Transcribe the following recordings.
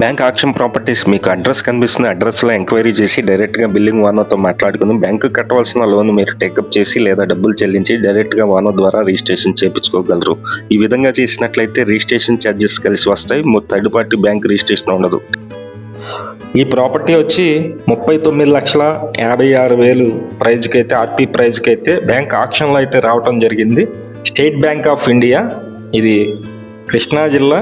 Bank auction properties మీకు address కనిపిస్తున్న అడ్రస్లో ఎంక్వైరీ చేసి డైరెక్ట్గా బిల్లింగ్ వానోతో మాట్లాడుకుని బ్యాంకు కట్టవలసిన లోన్ మీరు టేకప్ చేసి లేదా డబ్బులు చెల్లించి డైరెక్ట్గా వానో ద్వారా రిజిస్ట్రేషన్ చేయించుకోగలరు. ఈ విధంగా చేసినట్లయితే రిజిస్ట్రేషన్ ఛార్జెస్ కలిసి వస్తాయి. థర్డ్ పార్టీ బ్యాంక్ రిజిస్ట్రేషన్ ఉండదు. ఈ ప్రాపర్టీ వచ్చి ముప్పై తొమ్మిది లక్షల యాభై ఆరు వేలు ప్రైజ్కి అయితే ఆర్పీ ప్రైజ్కి అయితే బ్యాంక్ ఆక్షన్లో అయితే రావటం జరిగింది. స్టేట్ బ్యాంక్ ఆఫ్ ఇండియా ఇది కృష్ణా జిల్లా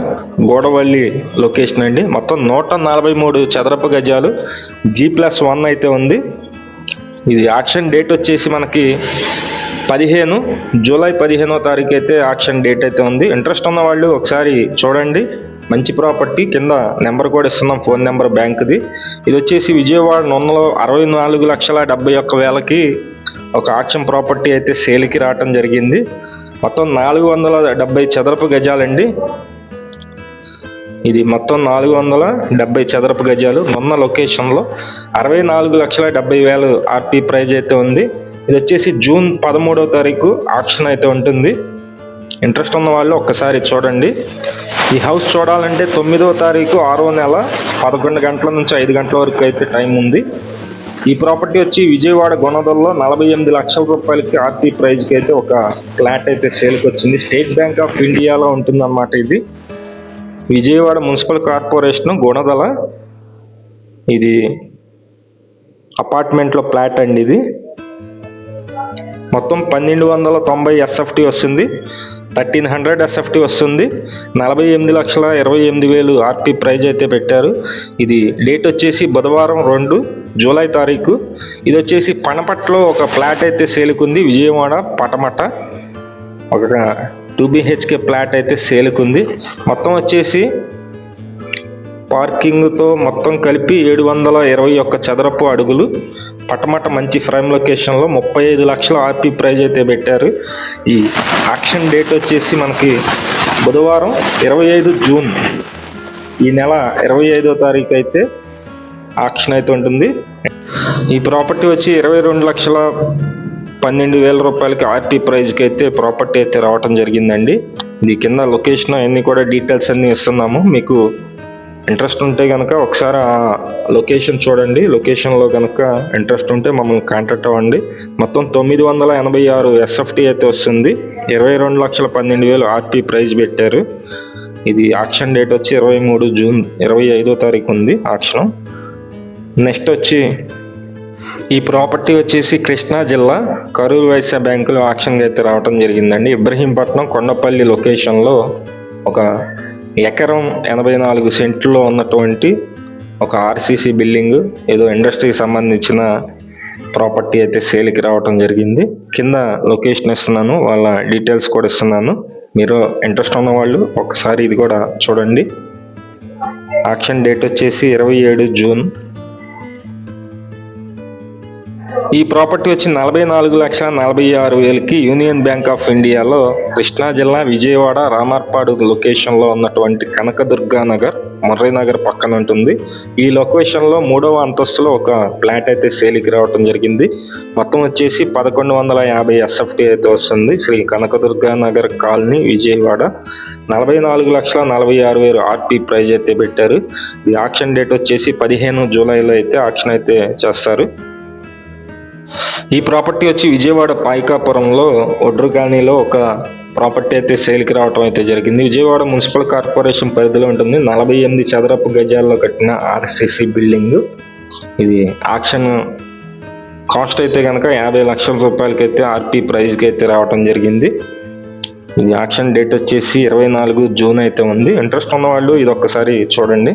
గోడవల్లి లొకేషన్ అండి. మొత్తం నూట నలభై మూడు చదరపు గజాలు. జీ ప్లస్ వన్ అయితే ఉంది. ఇది ఆక్షన్ డేట్ వచ్చేసి మనకి పదిహేను జూలై పదిహేనో తారీఖు అయితే ఆక్షన్ డేట్ అయితే ఉంది. ఇంట్రెస్ట్ ఉన్న వాళ్ళు ఒకసారి చూడండి. మంచి ప్రాపర్టీ కింద నెంబర్ కూడా ఇస్తున్నాం. ఫోన్ నెంబర్ బ్యాంక్ది. ఇది వచ్చేసి విజయవాడ నొన్నలో అరవై నాలుగు లక్షల డెబ్బై ఒక్క వేలకి ఒక ఆక్షన్ ప్రాపర్టీ అయితే సేల్కి రావటం జరిగింది. మొత్తం నాలుగు వందల డెబ్బై చదరపు గజాలండి. ఇది మొత్తం నాలుగు వందల డెబ్బై చదరపు గజాలు. మొన్న లొకేషన్లో అరవై నాలుగు లక్షల డెబ్బై వేలు ఆర్పి ప్రైజ్ అయితే ఉంది. ఇది వచ్చేసి జూన్ పదమూడవ తారీఖు ఆక్షన్ అయితే ఉంటుంది. ఇంట్రెస్ట్ ఉన్న వాళ్ళు ఒక్కసారి చూడండి. ఈ హౌస్ చూడాలంటే తొమ్మిదవ తారీఖు ఆరో నెల పదకొండు గంటల నుంచి ఐదు గంటల వరకు అయితే టైం ఉంది. ఈ ప్రాపర్టీ వచ్చి విజయవాడ గొనదల్లో నలభై ఎనిమిది లక్షల రూపాయలకి ఆర్టీ ప్రైజ్కి అయితే ఒక ఫ్లాట్ అయితే సేల్కి వచ్చింది. స్టేట్ బ్యాంక్ ఆఫ్ ఇండియాలో ఉంటుందన్నమాట ఇది. విజయవాడ మున్సిపల్ కార్పొరేషన్ గుణదల ఇది అపార్ట్మెంట్లో ఫ్లాట్ అండి ఇది. మొత్తం పన్నెండు వందల తొంభై ఎస్ఎఫ్టీ వస్తుంది. థర్టీన్ హండ్రెడ్ ఎస్ఎఫ్టీ వస్తుంది. నలభై ఎనిమిది లక్షల ఇరవై ఎనిమిది వేలు ఆర్పీ ప్రైజ్ అయితే పెట్టారు. ఇది డేట్ వచ్చేసి బుధవారం రెండు జూలై తారీఖు. ఇది వచ్చేసి పనపట్లో ఒక ఫ్లాట్ అయితే సేలుకుంది. విజయవాడ పటమట ఒక టూ బిహెచ్కే ఫ్లాట్ అయితే సేలుకుంది. మొత్తం వచ్చేసి పార్కింగ్తో మొత్తం కలిపి ఏడు వందల ఇరవై ఒక్క చదరపు అడుగులు. పటమట మంచి ప్రైమ్ లొకేషన్లో ముప్పై ఐదు లక్షల ఆర్పీ ప్రైజ్ అయితే పెట్టారు. ఈ ఆక్షన్ డేట్ వచ్చేసి మనకి బుధవారం ఇరవై ఐదు జూన్. ఈ నెల ఇరవై ఐదో తారీఖు అయితే ఆక్షన్ అయితే ఉంటుంది. ఈ ప్రాపర్టీ వచ్చి ఇరవై రెండు లక్షల పన్నెండు వేల రూపాయలకి ఆర్టీ ప్రైజ్కి అయితే ప్రాపర్టీ అయితే రావటం జరిగిందండి. ఇది కింద లొకేషన్ అన్నీ కూడా డీటెయిల్స్ అన్నీ ఇస్తున్నాము. మీకు ఇంట్రెస్ట్ ఉంటే కనుక ఒకసారి ఆ లొకేషన్ చూడండి. లొకేషన్లో కనుక ఇంట్రెస్ట్ ఉంటే మమ్మల్ని కాంటాక్ట్ అవ్వండి. మొత్తం తొమ్మిది వందల ఎనభై ఆరు ఎస్ఎఫ్టీ అయితే వస్తుంది. ఇరవై రెండు లక్షల పన్నెండు వేలు ఆర్టీ ప్రైజ్ పెట్టారు. ఇది ఆక్షన్ డేట్ వచ్చి ఇరవై మూడు జూన్ ఇరవై ఐదో తారీఖు ఉంది ఆక్షన్ నెక్స్ట్ వచ్చి ఈ ప్రాపర్టీ వచ్చేసి కృష్ణా జిల్లా కరూరు వైశ్య బ్యాంకులో ఆక్షన్గా అయితే రావడం జరిగిందండి. ఇబ్రహీంపట్నం కొండపల్లి లొకేషన్లో ఒక ఎకరం ఎనభై నాలుగు సెంట్లో ఉన్నటువంటి ఒక ఆర్సీసీ బిల్డింగ్ ఏదో ఇండస్ట్రీకి సంబంధించిన ప్రాపర్టీ అయితే సేల్కి రావటం జరిగింది. కింద లొకేషన్ ఇస్తున్నాను వాళ్ళ డీటెయిల్స్ కూడా ఇస్తున్నాను. మీరు ఇంట్రెస్ట్ ఉన్న వాళ్ళు ఒకసారి ఇది కూడా చూడండి. ఆక్షన్ డేట్ వచ్చేసి ఇరవై ఏడు జూన్ ఈ ప్రాపర్టీ వచ్చి నలభై నాలుగు లక్షల నలభై ఆరు వేలకి యూనియన్ బ్యాంక్ ఆఫ్ ఇండియాలో కృష్ణా జిల్లా విజయవాడ రామార్పాడు లొకేషన్లో ఉన్నటువంటి కనకదుర్గా నగర్ ముర్రీ నగర్ పక్కన ఉంటుంది. ఈ లొకేషన్లో మూడవ అంతస్తులో ఒక ఫ్లాట్ అయితే సేల్కి రావడం జరిగింది. మొత్తం వచ్చేసి పదకొండు వందల యాభై ఎస్ఎఫ్టీ అయితే వస్తుంది. శ్రీ కనకదుర్గా నగర్ కాలనీ విజయవాడ. నలభై నాలుగు లక్షల నలభై ఆరు వేలు ఆర్పీ ప్రైజ్ అయితే పెట్టారు. ఈ ఆక్షన్ డేట్ వచ్చేసి పదిహేను జూలైలో అయితే ఆక్షన్ అయితే చేస్తారు. ఈ ప్రాపర్టీ వచ్చి విజయవాడ పాయికాపురంలో ఒడ్రు కాలనీలో ఒక ప్రాపర్టీ అయితే సేల్కి రావడం అయితే జరిగింది. విజయవాడ మున్సిపల్ కార్పొరేషన్ పరిధిలో ఉంటుంది. నలభై ఎనిమిది చదరపు గజాల్లో కట్టిన ఆర్సీసీ బిల్డింగ్. ఇది ఆక్షన్ కాస్ట్ అయితే కనుక యాభై లక్షల రూపాయలకైతే ఆర్పీ ప్రైజ్కి అయితే రావడం జరిగింది. ఇది ఆక్షన్ డేట్ వచ్చేసి ఇరవై నాలుగు జూన్ అయితే ఉంది. ఇంట్రెస్ట్ ఉన్న వాళ్ళు ఇది ఒక్కసారి చూడండి.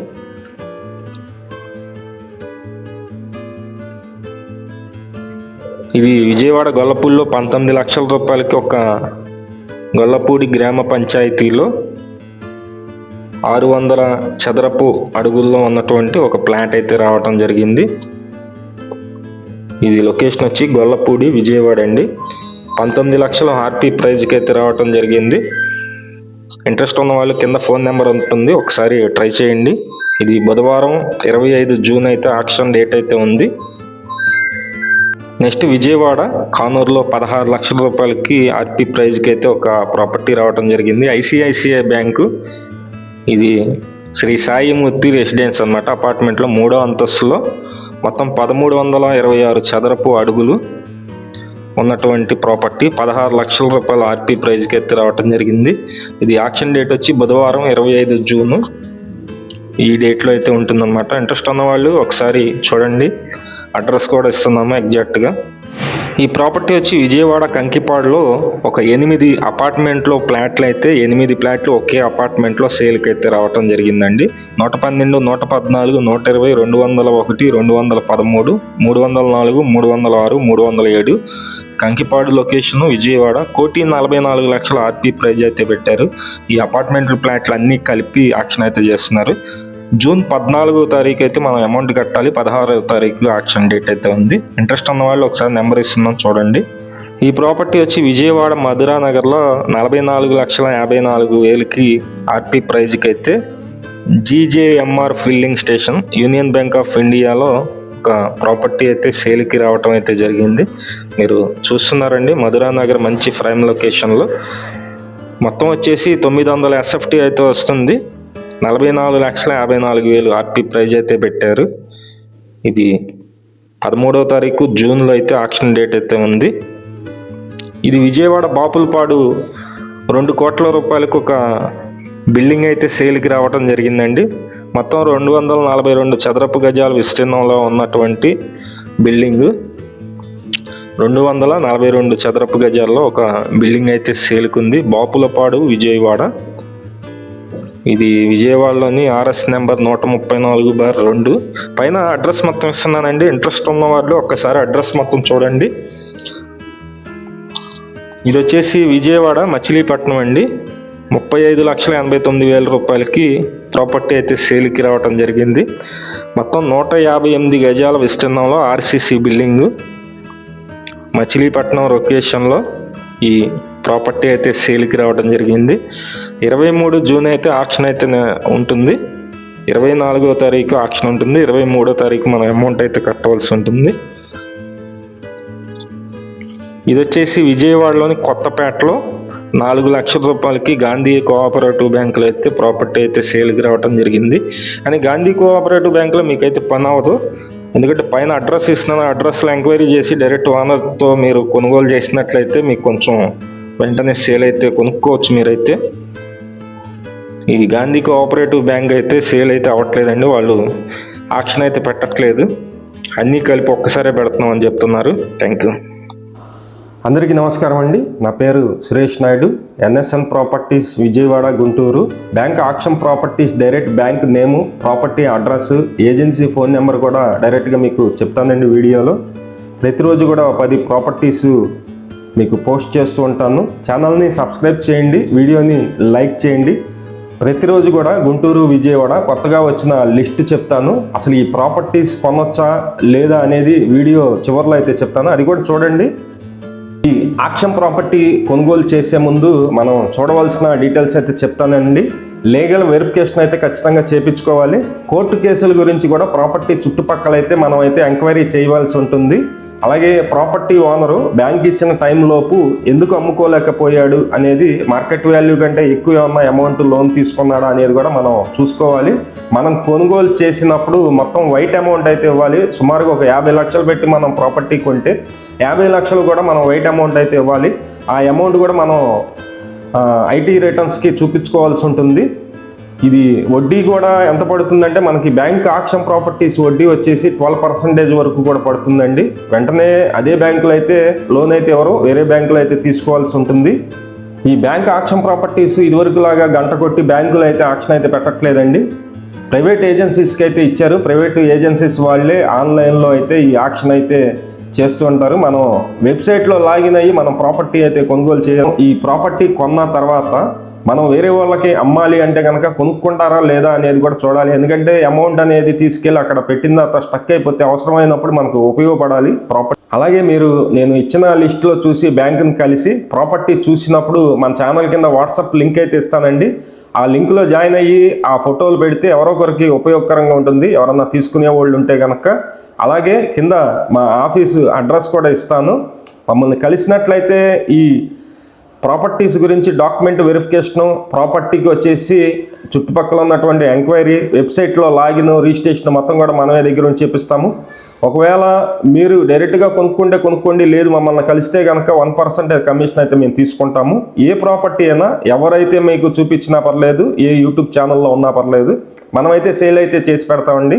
ఇది విజయవాడ గొల్లపూడిలో పంతొమ్మిది లక్షల రూపాయలకి ఒక గొల్లపూడి గ్రామ పంచాయతీలో ఆరు వందల చదరపు అడుగుల్లో ఉన్నటువంటి ఒక ప్లాంట్ అయితే రావటం జరిగింది. ఇది లొకేషన్ వచ్చి గొల్లపూడి విజయవాడ అండి. పంతొమ్మిది లక్షల ఆర్పీ ప్రైజ్కి అయితే రావటం జరిగింది. ఇంట్రెస్ట్ ఉన్న వాళ్ళు కింద ఫోన్ నెంబర్ ఉంటుంది ఒకసారి ట్రై చేయండి. ఇది బుధవారం ఇరవై ఐదు జూన్ అయితే ఆక్షన్ డేట్ అయితే ఉంది. నెక్స్ట్ విజయవాడ కానూరులో పదహారు లక్షల రూపాయలకి ఆర్పి ప్రైజ్కి అయితే ఒక ప్రాపర్టీ రావడం జరిగింది. ICICI bank. ఇది శ్రీ సాయిమూర్తి రెసిడెన్స్ అనమాట అపార్ట్మెంట్లో మూడో అంతస్తులో మొత్తం పదమూడు వందల ఇరవై ఆరు చదరపు అడుగులు ఉన్నటువంటి ప్రాపర్టీ. పదహారు లక్షల రూపాయల ఆర్పీ ప్రైజ్కి ఎత్తి రావటం జరిగింది. ఇది యాక్షన్ డేట్ వచ్చి బుధవారం ఇరవై ఐదు జూను. ఈ డేట్లో అయితే ఉంటుందన్నమాట. ఇంట్రెస్ట్ ఉన్న వాళ్ళు ఒకసారి చూడండి. అడ్రస్ కూడా ఇస్తున్నాము ఎగ్జాక్ట్గా. ఈ ప్రాపర్టీ వచ్చి విజయవాడ కంకిపాడులో ఒక ఎనిమిది అపార్ట్మెంట్లో ఫ్లాట్లు అయితే ఎనిమిది ఫ్లాట్లు ఒకే అపార్ట్మెంట్లో సేల్కి అయితే రావటం జరిగిందండి. నూట పన్నెండు నూట పద్నాలుగు నూట ఇరవై రెండు వందల ఒకటి రెండు వందల పదమూడు మూడు వందల నాలుగు మూడు వందల ఆరు మూడు వందల ఏడు. కంకిపాడు లొకేషన్ విజయవాడ. కోటి నలభై నాలుగు లక్షల ఆర్పీ ప్రైజ్ అయితే పెట్టారు. ఈ అపార్ట్మెంట్ ఫ్లాట్లు అన్నీ కలిపి ఆక్షన్ అయితే చేస్తున్నారు. జూన్ పద్నాలుగో తారీఖు అయితే మనం అమౌంట్ కట్టాలి. పదహారవ తారీఖు ఆక్షన్ డేట్ అయితే ఉంది. ఇంట్రెస్ట్ ఉన్న వాళ్ళు ఒకసారి నెంబర్ ఇస్తున్నాం చూడండి. ఈ ప్రాపర్టీ వచ్చి విజయవాడ మధురా నగర్లో నలభై నాలుగు లక్షల యాభై నాలుగు వేలకి ఆర్పీ ప్రైజ్కి అయితే GJMR filling station union bank of ఇండియాలో ఒక ప్రాపర్టీ అయితే సేల్కి రావటం అయితే జరిగింది. మీరు చూస్తున్నారండి మధురా నగర్ మంచి ప్రైమ్ లొకేషన్లో మొత్తం వచ్చేసి తొమ్మిది వందల ఎస్ఎఫ్టీ అయితే వస్తుంది. నలభై నాలుగు లక్షల యాభై నాలుగు వేలు ఆర్పీ ప్రైజ్ అయితే పెట్టారు. ఇది పదమూడవ తారీఖు జూన్లో అయితే ఆక్షన్ డేట్ అయితే ఉంది. ఇది విజయవాడ బాపులపాడు రెండు కోట్ల రూపాయలకు ఒక బిల్డింగ్ అయితే సేల్కి రావడం జరిగిందండి. మొత్తం రెండు వందల నలభై రెండు చదరపు గజాల విస్తీర్ణంలో ఉన్నటువంటి బిల్డింగ్. రెండు వందల నలభై రెండు చదరపు గజాల్లో ఒక బిల్డింగ్ అయితే సేల్కుంది. బాపులపాడు విజయవాడ. ఇది విజయవాడలోని ఆర్ఎస్ నెంబర్ నూట ముప్పై నాలుగు బార్ రెండు. పైన అడ్రస్ మొత్తం ఇస్తున్నానండి. ఇంట్రెస్ట్ ఉన్న వాళ్ళు ఒక్కసారి అడ్రస్ మొత్తం చూడండి. ఇది వచ్చేసి విజయవాడ మచిలీపట్నం అండి. ముప్పై ఐదు లక్షల ఎనభై తొమ్మిది వేల రూపాయలకి ప్రాపర్టీ అయితే సేల్కి రావటం జరిగింది. మొత్తం నూట యాభై ఎనిమిది గజాల విస్తీర్ణంలో ఆర్సీసీ బిల్డింగు. మచిలీపట్నం లొకేషన్లో ఈ ప్రాపర్టీ అయితే సేల్కి రావడం జరిగింది. ఇరవై మూడు జూన్ అయితే ఆక్షన్ అయితే ఉంటుంది. ఇరవై నాలుగో తారీఖు ఆక్షన్ ఉంటుంది. ఇరవై మూడో తారీఖు మనం అమౌంట్ అయితే కట్టవలసి ఉంటుంది. ఇది వచ్చేసి విజయవాడలోని కొత్తపేటలో నాలుగు లక్షల రూపాయలకి గాంధీ కోఆపరేటివ్ బ్యాంకులో అయితే ప్రాపర్టీ అయితే సేల్కి రావడం జరిగింది. కానీ గాంధీ కోఆపరేటివ్ బ్యాంకులో మీకైతే పని అవ్వదు. ఎందుకంటే పైన అడ్రస్ ఇస్తున్నాను. అడ్రస్లో ఎంక్వైరీ చేసి డైరెక్ట్ ఓనర్తో మీరు కొనుగోలు చేసినట్లయితే మీకు కొంచెం వెంటనే సేల్ అయితే కొనుక్కోవచ్చు మీరైతే. ఈ గాంధీ కోఆపరేటివ్ బ్యాంక్ అయితే సేల్ అయితే అవ్వట్లేదండి. వాళ్ళు ఆక్షన్ అయితే పెట్టట్లేదు. అన్నీ కలిపి ఒక్కసారే పెడుతున్నాం అని చెప్తున్నారు. థ్యాంక్ యూ అందరికీ నమస్కారం అండి. నా పేరు Suresh Naidu. NSN properties Vijayawada Guntur. Bank auction properties direct bank నేము property address agency phone number కూడా డైరెక్ట్గా మీకు చెప్తానండి వీడియోలో. ప్రతిరోజు కూడా పది ప్రాపర్టీస్ మీకు పోస్ట్ చేస్తూ ఉంటాను. ఛానల్ని సబ్స్క్రైబ్ చేయండి. వీడియోని లైక్ చేయండి. ప్రతిరోజు కూడా గుంటూరు విజయవాడ కొత్తగా వచ్చిన లిస్ట్ చెప్తాను. అసలు ఈ ప్రాపర్టీస్ కొనొచ్చా లేదా అనేది వీడియో చివరిలో అయితే చెప్తాను. అది కూడా చూడండి. ఈ ఆక్షన్ ప్రాపర్టీ కొనుగోలు చేసే ముందు మనం చూడవలసిన డీటెయిల్స్ అయితే చెప్తానండి. లీగల్ వెరిఫికేషన్ అయితే ఖచ్చితంగా చేపించుకోవాలి. కోర్టు కేసుల గురించి కూడా ప్రాపర్టీ చుట్టుపక్కల అయితే మనం అయితే ఎంక్వైరీ చేయవలసి ఉంటుంది. అలాగే ప్రాపర్టీ ఓనరు బ్యాంక్ ఇచ్చిన టైంలోపు ఎందుకు అమ్ముకోలేకపోయాడు అనేది మార్కెట్ వాల్యూ కంటే ఎక్కువ ఏమన్నా అమౌంట్ లోన్ తీసుకున్నాడా అనేది కూడా మనం చూసుకోవాలి. మనం కొనుగోలు చేసినప్పుడు మొత్తం వైట్ అమౌంట్ అయితే ఇవ్వాలి. సుమారుగా ఒక యాభై లక్షలు పెట్టి మనం ప్రాపర్టీ కొంటే యాభై లక్షలు కూడా మనం వైట్ అమౌంట్ అయితే ఇవ్వాలి. ఆ అమౌంట్ కూడా మనం ఐటీ రిటర్న్స్కి చూపించుకోవాల్సి ఉంటుంది. ఇది వడ్డీ కూడా ఎంత పడుతుందంటే మనకి బ్యాంక్ ఆక్షన్ ప్రాపర్టీస్ వడ్డీ వచ్చేసి ట్వెల్వ్ పర్సెంటేజ్ వరకు కూడా పడుతుందండి. వెంటనే అదే బ్యాంకులో అయితే లోన్ అయితే ఎవరు వేరే బ్యాంకులో అయితే తీసుకోవాల్సి ఉంటుంది. ఈ బ్యాంక్ ఆక్షన్ ప్రాపర్టీస్ ఇదివరకు లాగా గంట కొట్టి బ్యాంకులు అయితే ఆక్షన్ అయితే పెట్టట్లేదండి. ప్రైవేట్ ఏజెన్సీస్కి అయితే ఇచ్చారు. ప్రైవేట్ ఏజెన్సీస్ వాళ్ళే ఆన్లైన్లో అయితే ఈ ఆక్షన్ అయితే చేస్తూ ఉంటారు. మనం వెబ్సైట్లో లాగిన్ అయ్యి మనం ప్రాపర్టీ అయితే కొనుగోలు చేయడం ఈ ప్రాపర్టీ కొన్న తర్వాత మనం వేరే వాళ్ళకి అమ్మాలి అంటే కనుక కొనుక్కుంటారా లేదా అనేది కూడా చూడాలి. ఎందుకంటే అమౌంట్ అనేది తీసుకెళ్ళి అక్కడ పెట్టిన తర్వాత స్టక్ అయిపోతే అవసరమైనప్పుడు మనకు ఉపయోగపడాలి. ప్రాపర్టీ అలాగే మీరు నేను ఇచ్చిన లిస్ట్లో చూసి బ్యాంకుని కలిసి ప్రాపర్టీ చూసినప్పుడు మన ఛానల్ కింద వాట్సాప్ లింక్ అయితే ఇస్తానండి. ఆ లింక్లో జాయిన్ అయ్యి ఆ ఫోటోలు పెడితే ఎవరొకరికి ఉపయోగకరంగా ఉంటుంది. ఎవరన్నా తీసుకునే వాళ్ళు ఉంటే కనుక అలాగే కింద మా ఆఫీసు అడ్రస్ కూడా ఇస్తాను. మమ్మల్ని కలిసినట్లయితే ఈ ప్రాపర్టీస్ గురించి డాక్యుమెంట్ వెరిఫికేషను ప్రాపర్టీకి వచ్చేసి చుట్టుపక్కల ఉన్నటువంటి ఎంక్వైరీ వెబ్సైట్లో లాగిన్ రిజిస్ట్రేషన్ మొత్తం కూడా మనమే దగ్గర నుంచి చెప్పిస్తాము ఒకవేళ మీరు డైరెక్ట్గా కొనుక్కుంటే కొనుక్కోండి లేదు మమ్మల్ని కలిస్తే కనుక వన్ పర్సెంట్ కమిషన్ అయితే మేము తీసుకుంటాము. ఏ ప్రాపర్టీ అయినా ఎవరైతే మీకు చూపించినా పర్లేదు ఏ యూట్యూబ్ ఛానల్లో ఉన్నా పర్లేదు మనమైతే సేల్ అయితే చేసి పెడతామండి.